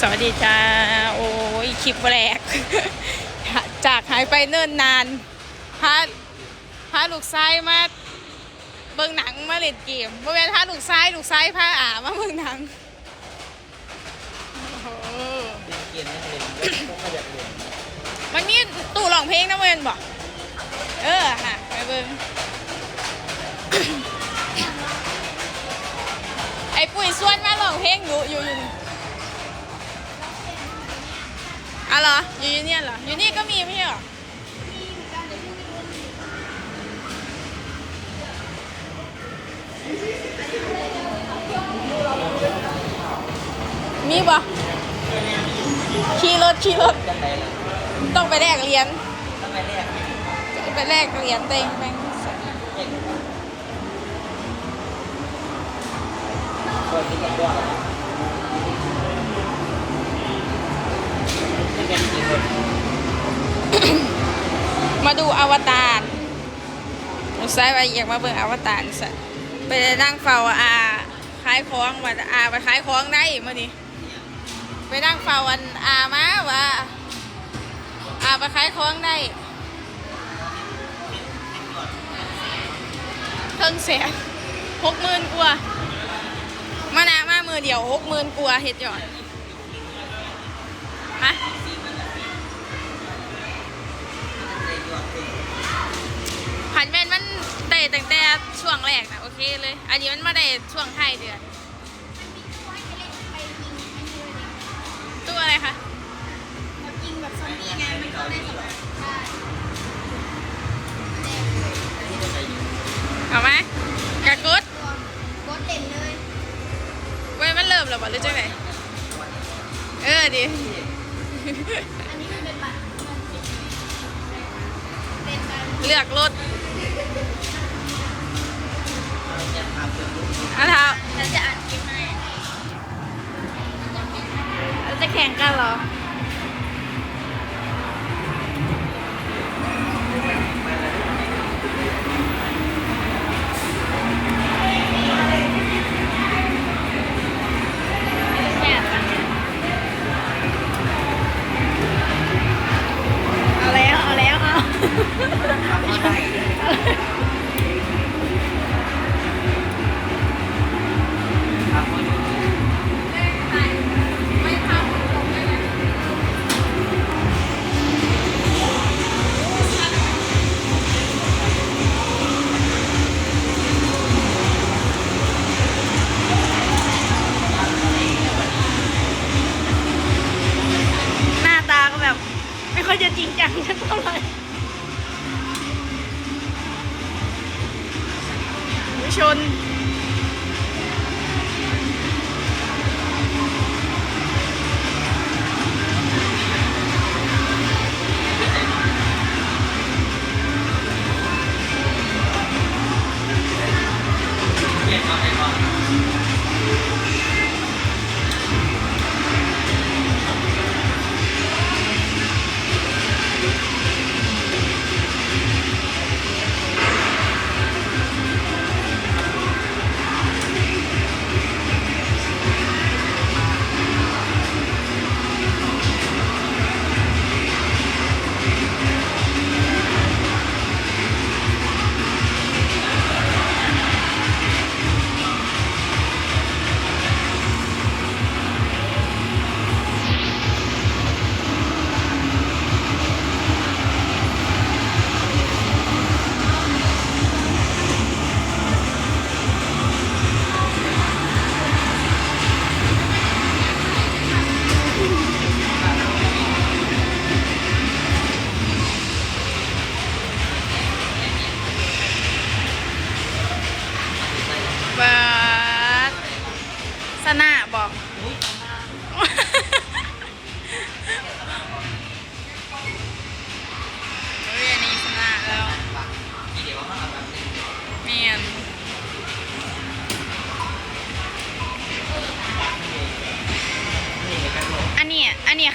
สวัสดีจ้า โอ้ยคลิปแรก จากหายไปเนิ่นนานพาพาลูกซ้ายมาเบิ่งหนังมาเล่นเกมบ่แม่นพาลูกซ้ายลูกซ้ายพาอ่ามาเบิ่งหนังเล่นเกมไม่เล่นก็ไม่อยากเล่นมันมีตู้ร้องเพลงนะเวนบอกเออค่ะไปเบิ่งไอ้ปุ๋ยส่วนมาร้องเพลงอยู่อยู่อยู่ อ๋อเหรอ อยู่อยู่เนี่ยเหรอ อยู่นี่ก็มีไม่ใช่เหรอมีบ่ขี่รถขี่รถ จังไรล่ะต้องไปแลกเหรียญต้องไปแรกไปแลกเหรียญเต็งแบงค์ใส่เก่งคนที่กันด้วย ไม่เป็นจริงเลยมาดูอวตารหนูใส่ไปอยากมาเบิ่งอวตารสะไปนั่งเฝ้าอาขายของว่าอาไปขายของได้มื่อนี้ไปนั่งเฝ้าอันอามาว่าอาไปขายของได้เพิ่งเสียหกหมื่นกว่ามานะมามือเดียวหกหมื่นกว่าเฮ็ดหยอดฮะ แรกนะโอเคเลย อันนี้มันมาได้ช่วงท้ายเดือน ตัวอะไรคะยิงแบบซอมบี้ไงมันเข้าได้สำหรับใช่เอาไหมกระกุดตัวกดเล่นเลยเว้ยมันเริ่มแล้วบ่หรือจังไหนเออดิ จ ค่อยจะจริงจังสักเท่าไหร่ชน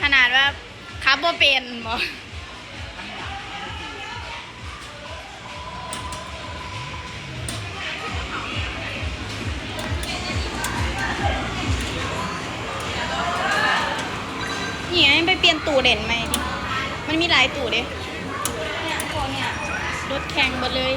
ขนาดว่าคับบ่เป็นบอกเปลี่ยนตู้เด่นไหมดิ มันมีหลายตู้เด้เนี่ยพวเนี่ยรถแข่งหมดเลย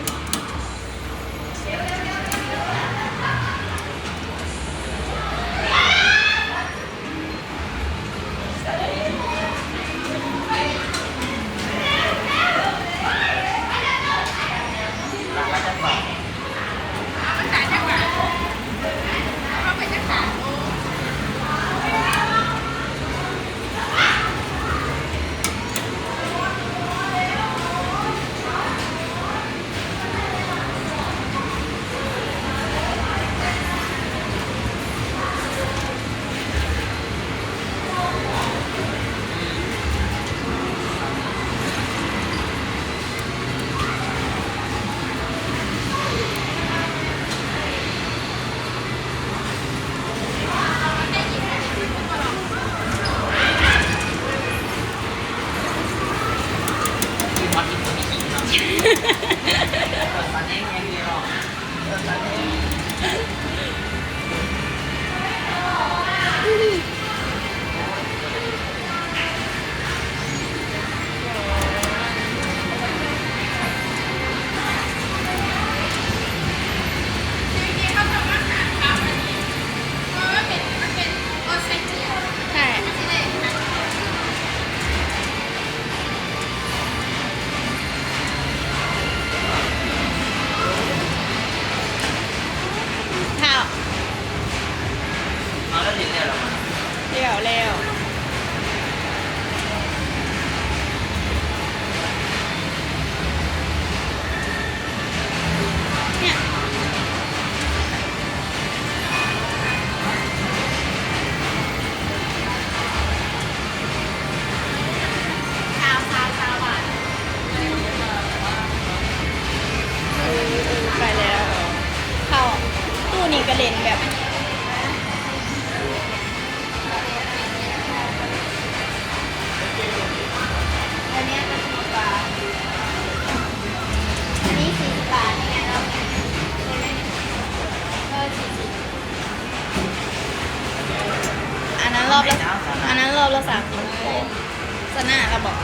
อบละอันนั้นรอบละสามสิบสนาเราบอก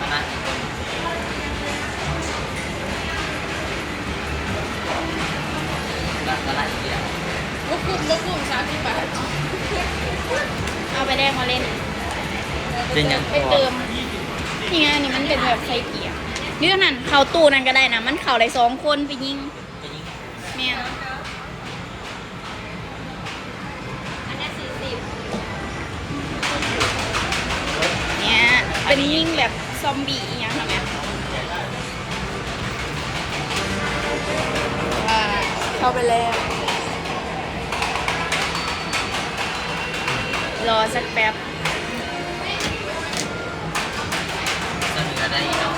มานั่งอีกคนแล้วก็ไล่เรียนลูกกลุ่มลูกกลุ่มสามสิบบาทเอาไปแลกมาเล่นเป็นยังไปเติมนี่ไงอันนี้มันเป็นแบบไฟเกียร์นี่เท่านั้นเข้าตู้นั่นก็ได้นะ มันเข้าได้สองคนไปยิงเป็นยังแม่ เนี่ยเป็นยิงแบบซอมบี้อหย่างค่ะแม่ว้าเข้าไปแล้ว รอสักแป๊บสนุกก็ได้อีกเนาะ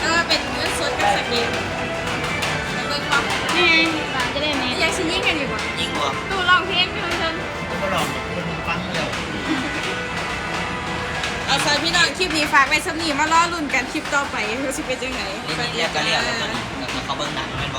เออเป็นเงินสดกับสกิลเบิ่งบอกนี่ไงร้านจะได้ไหมยังชิ้นยิ่งกันอยู่บ่ยิ่งกว่าตู้ร้องเพลงพี่เพิ่นก็ลอ ซอยพี่น้องคลิปนี้ฝากไว้สำนีมาล้อลุ่นกันคลิปต่อไปว่าสิเป็นจังไงนี่เรียกก็เรียกแล้วก็นี่แล้วเขาเบิ้งหนังไม่พอ